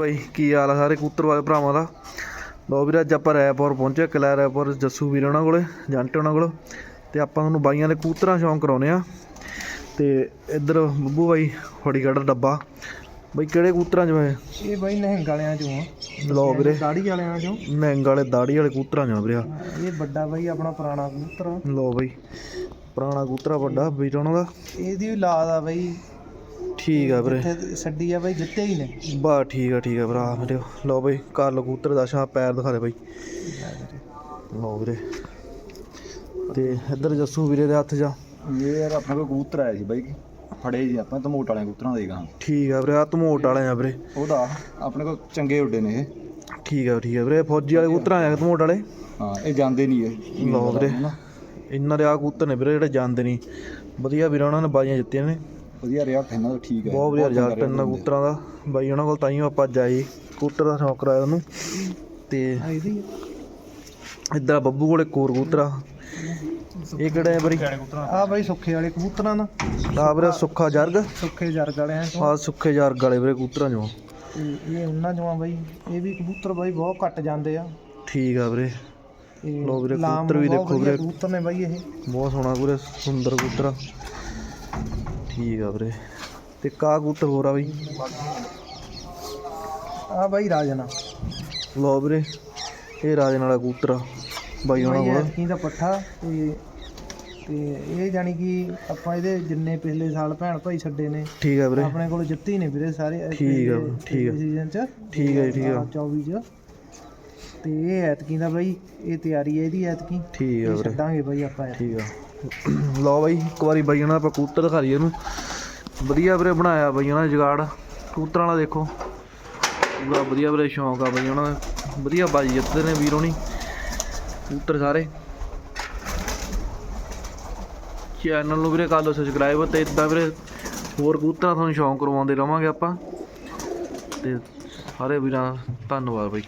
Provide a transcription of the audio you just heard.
ਬਾਈ ਕੀ ਹਾਲ ਆ ਸਾਰੇ ਕਬੂਤਰ ਵਾਲੇ ਭਰਾਵਾਂ ਦਾ? ਲੋ ਵੀਰ ਅੱਜ ਆਪਾਂ ਰੈਪੌਰ ਪਹੁੰਚੇ ਕਲੈ ਰੈਪੌਰ ਜੱਸੂ ਵੀਰ ਉਹਨਾਂ ਕੋਲੇ ਜੰਟ ਉਹਨਾਂ ਕੋਲ। ਤੇ ਆਪਾਂ ਤੁਹਾਨੂੰ ਬਾਈਆਂ ਦੇ ਕਬੂਤਰਾਂ ਸ਼ੌਂਕ ਕਰਾਉਨੇ ਆ ਤੇ ਇੱਧਰ ਬੱਬੂ ਬਾਈ ਫੜੀ ਖੜਾ ਡੱਬਾ। ਬਾਈ ਕਿਹੜੇ ਕਬੂਤਰਾਂ 'ਚ ਵੇ ਇਹ ਬਾਈ ਨਹਿੰਗ ਵਾਲਿਆਂ ਚੋਂ ਆ। ਲੋ ਵੀਰੇ। ਦਾੜੀ ਵਾਲਿਆਂ ਚੋਂ। ਮਹਿੰਗ ਵਾਲੇ ਦਾੜੀ ਵਾਲੇ ਕਬੂਤਰਾਂ 'ਚ ਵੀਰੇ ਇਹ ਵੱਡਾ ਬਾਈ ਆਪਣਾ ਪੁਰਾਣਾ ਕਬੂਤਰ ਆ। ਲੋ ਬਾਈ ਪੁਰਾਣਾ ਕਬੂਤਰਾ ਵੱਡਾ ਵੀਰ ਉਹਨਾਂ ਦਾ। ਇਹਦੀ ਔਲਾਦ ਆ ਬਾਈ। ਠੀਕ ਆ ਵੀਰੇ। ਛੱਡੀ ਆ ਬਾਈ ਜਿੱਤੇ ਹੀ ਨੇ। ਬਾ ਠੀਕ ਆ ਠੀਕ ਆ ਭਰਾ ਮੇਰੇ ਲਓ ਬਈ ਕਰ ਲਓ ਕਬੂਤਰ ਦਾ ਸ਼ਾਹ ਪੈਰ ਦਿਖਾ ਦੇ ਬਈ। ਲਓ ਵੀਰੇ। ਤੇ ਇੱਧਰ ਜੱਸੂ ਵੀਰੇ ਦੇ ਹੱਥ ਜਾ। ਇਹ ਯਾਰ ਆਪਣੇ ਕੋਲ ਕਬੂਤਰ ਆਇਆ ਸੀ ਬਾਈ ਫੜੇ ਜੀ ਆਪਾਂ ਧਮੋਟ ਵਾਲੇ ਕਬੂਤਰਾਂ ਦੇ ਗਾਂ। ਠੀਕ ਆ ਵੀਰੇ ਆ ਧਮੋਟ ਵਾਲੇ ਆ ਵੀਰੇ। ਉਹਦਾ ਆਪਣੇ ਕੋਲ ਚੰਗੇ ਉੱਡੇ ਨੇ ਇਹ। ਠੀਕ ਆ ਠੀਕ ਆ ਵੀਰੇ ਫੌਜੀ ਵਾਲੇ ਕਬੂਤਰ ਆ ਧਮੋਟ ਵਾਲੇ। ਹਾਂ ਇਹ ਜਾਂਦੇ ਨਹੀਂ ਇਹ ਲਓ ਵੀਰੇ। ਇਹਨਾਂ ਦੇ ਆ ਕਬੂਤਰ ਨੇ ਵੀਰੇ ਜਿਹੜੇ ਜਾਂਦੇ ਨਹੀਂ ਵਧੀਆ ਵੀਰੇ ਉਹਨਾਂ ਨੇ ਬਾਜੀਆਂ ਜਿੱਤੀਆਂ ਨੇ। ਵਧੀਆ ਰਿਹਾ ਇਹਨਾਂ ਦਾ ਠੀਕ ਹੈ। ਬਹੁਤ ਵਧੀਆ ਰਿਜ਼ਲਟ ਇਹਨਾਂ ਕਬੂਤਰਾਂ ਦਾ ਬਾਈ ਉਹਨਾਂ ਕੋਲ ਤਾਈਓ ਆਪਾਂ ਅੱਜ ਆਏ ਕਬੂਤਰ ਦਾ ਸ਼ੌਕ ਕਰਾਇਆ ਉਹਨੂੰ। ਤੇ ਆ ਇੱਧਰ ਆ ਬੱਬੂ ਕੋਲੇ ਕੋਰ ਕਬੂਤਰ ਆ ਇਹ ਕਿਹੜਾ ਹੈ ਬਰੀ ਆ ਬਾਈ ਸੁੱਖੇ ਵਾਲੇ ਕਬੂਤਰਾਂ ਦਾ ਆ ਵੀਰੇ ਸੁੱਖਾ ਜਰਗ। ਸੁੱਖੇ ਜਰਗ ਵਾਲਿਆਂ ਚੋਂ ਆ ਸੁੱਖੇ ਜਰਗ ਵਾਲੇ ਵੀਰੇ ਕਬੂਤਰਾਂ ਚੋਂ। ਤੇ ਇਹ ਉਹਨਾਂ ਚੋਂ ਆ ਬਾਈ। ਇਹ ਵੀ ਕਬੂਤਰ ਬਾਈ ਬਹੁਤ ਘੱਟ ਜਾਂਦੇ ਆ। ਠੀਕ ਆ ਵੀਰੇ। ਤੇ ਲਓ ਵੀਰੇ, ਕਬੂਤਰ ਵੀ ਬਹੁਤ ਦੇਖੋ ਵੀਰੇ। ਕਬੂਤਰ ਨੇ ਬਾਈ ਇਹ। ਬਹੁਤ ਸੋਹਣਾ ਵੀਰੇ ਸੁੰਦਰ ਕਬੂਤਰ ਆ ਠੀਕ ਆ ਵੀਰੇ। ਤੇ ਕਾ ਕਬੂਤਰ ਹੋਰ ਆ ਬਈ? ਆ ਬਾਈ ਰਾਜਨਾ ਲਓ ਵੀਰੇ ਇਹ ਰਾਜਨ ਵਾਲਾ ਕਬੂਤਰ ਆ ਬਾਈ ਉਹਨਾਂ ਕੋਲ। ਐਤਕੀ ਦਾ ਪੱਠਾ ਤੇ ਤੇ ਇਹ ਜਾਨੀ ਕਿ ਆਪਾਂ ਇਹਦੇ ਜਿੰਨੇ ਪਿਛਲੇ ਸਾਲ ਭੈਣ ਭਾਈ ਛੱਡੇ ਨੇ ਠੀਕ ਆ ਵੀਰੇ। ਆਪਣੇ ਕੋਲ ਜਿੱਤੇ ਨੇ ਵੀਰੇ ਸਾਰੇ ਠੀਕ ਆ, ਠੀਕ ਆ। ਸੀਜ਼ਨ ਚ। ਠੀਕ ਆ ਠੀਕ ਆ। ਆਹ 24 ਚ। ਤੇ ਇਹ ਐਤਕੀ ਦਾ ਬਾਈ ਇਹ ਤਿਆਰੀ ਹੈ ਇਹਦੀ ਐਤਕੀ। ਠੀਕ ਆ ਵੀਰੇ। ਛੱਡਾਂਗੇ ਬਾਈ ਆਪਾਂ। ਠੀਕ ਆ। ਲਓ ਬਾਈ, ਇੱਕ ਵਾਰੀ ਬਾਈ ਉਹਨਾਂ ਦਾ ਆਪਾਂ ਕਬੂਤਰ ਦਿਖਾ ਲਈਏ ਇਹਨੂੰ। ਵਧੀਆ ਵੀਰੇ ਬਣਾਇਆ ਬਾਈ ਉਹਨਾਂ ਨੇ ਜਗਾੜ। ਕਬੂਤਰਾਂ ਵਾਲਾ ਦੇਖੋ। ਪੂਰਾ ਵਧੀਆ ਵੀਰੇ ਸ਼ੌਂਕ ਆ ਬਾਈ ਉਹਨਾਂ ਦਾ। ਵਧੀਆ ਬਾਈ ਜਿੱਤਦੇ ਨੇ ਵੀਰੋ ਨਹੀਂ ਕਬੂਤਰ ਸਾਰੇ। ਚੈਨਲ ਨੂੰ ਵੀਰੇ ਕਰ ਲਓ ਸਬਸਕ੍ਰਾਈਬ ਤੇ ਇਦਾਂ ਵੀਰੇ ਹੋਰ ਕਬੂਤਰਾਂ ਤੁਹਾਨੂੰ ਸ਼ੌਂਕ ਕਰਵਾਉਂਦੇ ਰਵਾਂਗੇ ਆਪਾਂ। ਤੇ ਸਾਰੇ ਵੀਰਾਂ ਦਾ ਧੰਨਵਾਦ ਬਾਈ।